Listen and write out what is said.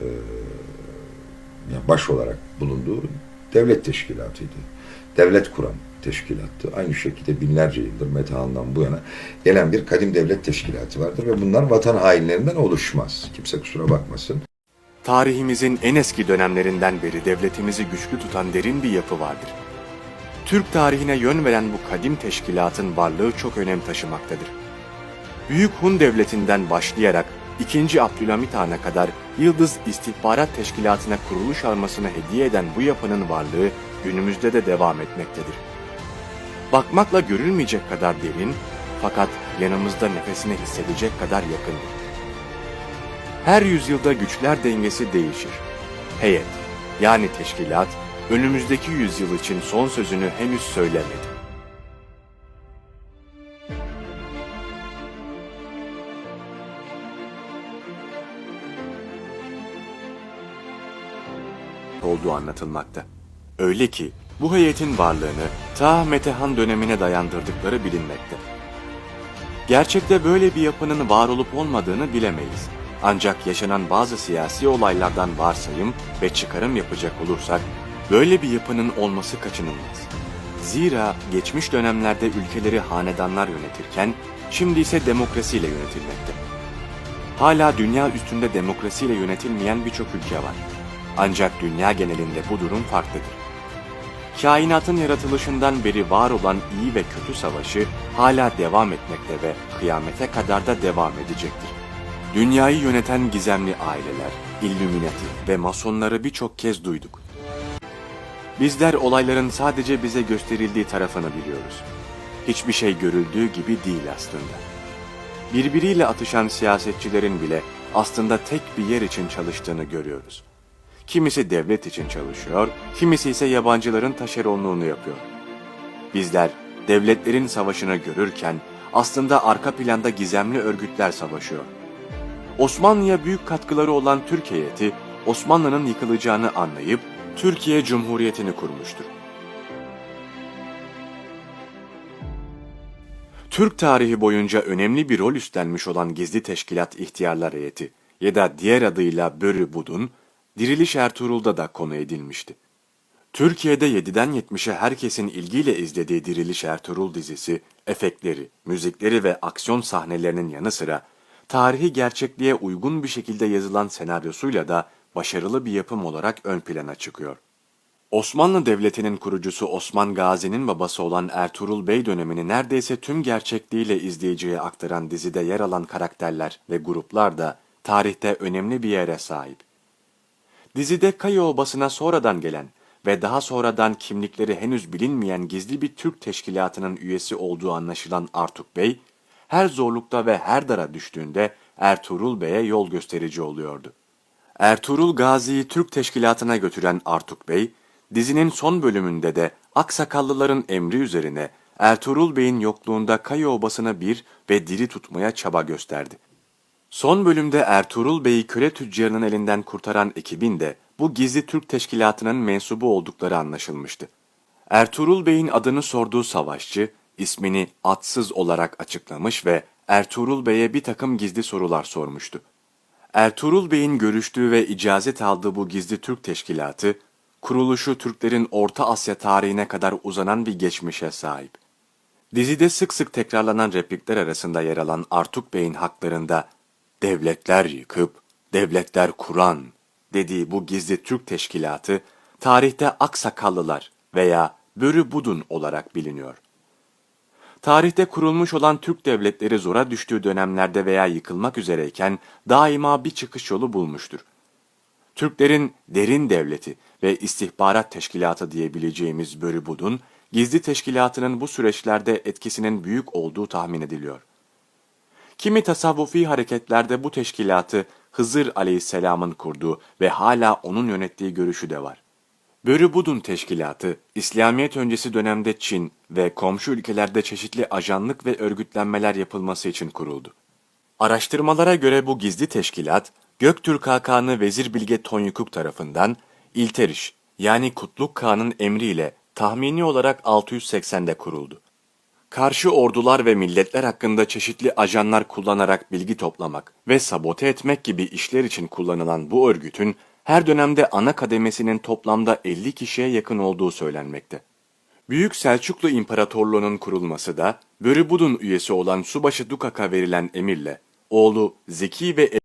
e, yani baş olarak bulunduğu devlet teşkilatıydı. Devlet kuran teşkilattı. Aynı şekilde binlerce yıldır Metehan'dan bu yana gelen bir kadim devlet teşkilatı vardır ve bunlar vatan hainlerinden oluşmaz. Kimse kusura bakmasın. Tarihimizin en eski dönemlerinden beri devletimizi güçlü tutan derin bir yapı vardır. Türk tarihine yön veren bu kadim teşkilatın varlığı çok önem taşımaktadır. Büyük Hun Devleti'nden başlayarak 2. Abdülhamit Han'a kadar Yıldız İstihbarat Teşkilatı'na kuruluş almasını hediye eden bu yapının varlığı günümüzde de devam etmektedir. Bakmakla görülmeyecek kadar derin fakat yanımızda nefesini hissedecek kadar yakındır. Her yüzyılda güçler dengesi değişir. Heyet, yani teşkilat, önümüzdeki yüzyıl için son sözünü henüz söylemedi. Olduğu anlatılmakta. Öyle ki bu heyetin varlığını ta Metehan dönemine dayandırdıkları bilinmekte. Gerçekte böyle bir yapının var olup olmadığını bilemeyiz. Ancak yaşanan bazı siyasi olaylardan varsayım ve çıkarım yapacak olursak böyle bir yapının olması kaçınılmaz. Zira geçmiş dönemlerde ülkeleri hanedanlar yönetirken şimdi ise demokrasiyle yönetilmekte. Hala dünya üstünde demokrasiyle yönetilmeyen birçok ülke var. Ancak dünya genelinde bu durum farklıdır. Kainatın yaratılışından beri var olan iyi ve kötü savaşı hala devam etmekte ve kıyamete kadar da devam edecektir. Dünyayı yöneten gizemli aileler, Illuminati ve Masonları birçok kez duyduk. Bizler olayların sadece bize gösterildiği tarafını biliyoruz. Hiçbir şey görüldüğü gibi değil aslında. Birbiriyle atışan siyasetçilerin bile aslında tek bir yer için çalıştığını görüyoruz. Kimisi devlet için çalışıyor, kimisi ise yabancıların taşeronluğunu yapıyor. Bizler devletlerin savaşını görürken aslında arka planda gizemli örgütler savaşıyor. Osmanlı'ya büyük katkıları olan Türk heyeti Osmanlı'nın yıkılacağını anlayıp Türkiye Cumhuriyeti'ni kurmuştur. Türk tarihi boyunca önemli bir rol üstlenmiş olan Gizli Teşkilat İhtiyarlar Heyeti ya da diğer adıyla Börü Budun, Diriliş Ertuğrul'da da konu edilmişti. Türkiye'de 7'den 70'e herkesin ilgiyle izlediği Diriliş Ertuğrul dizisi, efektleri, müzikleri ve aksiyon sahnelerinin yanı sıra tarihi gerçekliğe uygun bir şekilde yazılan senaryosuyla da başarılı bir yapım olarak ön plana çıkıyor. Osmanlı Devleti'nin kurucusu Osman Gazi'nin babası olan Ertuğrul Bey dönemini neredeyse tüm gerçekliğiyle izleyiciye aktaran dizide yer alan karakterler ve gruplar da tarihte önemli bir yere sahip. Dizide Kayı Obası'na sonradan gelen ve daha sonradan kimlikleri henüz bilinmeyen gizli bir Türk teşkilatının üyesi olduğu anlaşılan Artuk Bey, her zorlukta ve her dara düştüğünde Ertuğrul Bey'e yol gösterici oluyordu. Ertuğrul Gazi'yi Türk teşkilatına götüren Artuk Bey, dizinin son bölümünde de Aksakallıların emri üzerine Ertuğrul Bey'in yokluğunda Kayı Obası'nı bir ve diri tutmaya çaba gösterdi. Son bölümde Ertuğrul Bey'i köle tüccarının elinden kurtaran ekibin de bu gizli Türk teşkilatının mensubu oldukları anlaşılmıştı. Ertuğrul Bey'in adını sorduğu savaşçı, ismini atsız olarak açıklamış ve Ertuğrul Bey'e bir takım gizli sorular sormuştu. Ertuğrul Bey'in görüştüğü ve icazet aldığı bu gizli Türk teşkilatı, kuruluşu Türklerin Orta Asya tarihine kadar uzanan bir geçmişe sahip. Dizide sık sık tekrarlanan replikler arasında yer alan Artuk Bey'in haklarında devletler yıkıp devletler kuran dediği bu gizli Türk teşkilatı tarihte Aksakallılar veya Börü Budun olarak biliniyor. Tarihte kurulmuş olan Türk devletleri zora düştüğü dönemlerde veya yıkılmak üzereyken daima bir çıkış yolu bulmuştur. Türklerin derin devleti ve istihbarat teşkilatı diyebileceğimiz Börü Budun, gizli teşkilatının bu süreçlerde etkisinin büyük olduğu tahmin ediliyor. Kimi tasavvufi hareketlerde bu teşkilatı Hızır aleyhisselamın kurduğu ve hala onun yönettiği görüşü de var. Börü Budun Teşkilatı, İslamiyet öncesi dönemde Çin ve komşu ülkelerde çeşitli ajanlık ve örgütlenmeler yapılması için kuruldu. Araştırmalara göre bu gizli teşkilat, Göktürk Hakanı Vezir Bilge Tonyukuk tarafından İlteriş yani Kutluk Kağan'ın emriyle tahmini olarak 680'de kuruldu. Karşı ordular ve milletler hakkında çeşitli ajanlar kullanarak bilgi toplamak ve sabote etmek gibi işler için kullanılan bu örgütün her dönemde ana kademesinin toplamda 50 kişiye yakın olduğu söylenmekte. Büyük Selçuklu İmparatorluğu'nun kurulması da Börübudun üyesi olan Subaşı Dukak'a verilen emirle oğlu Zeki ve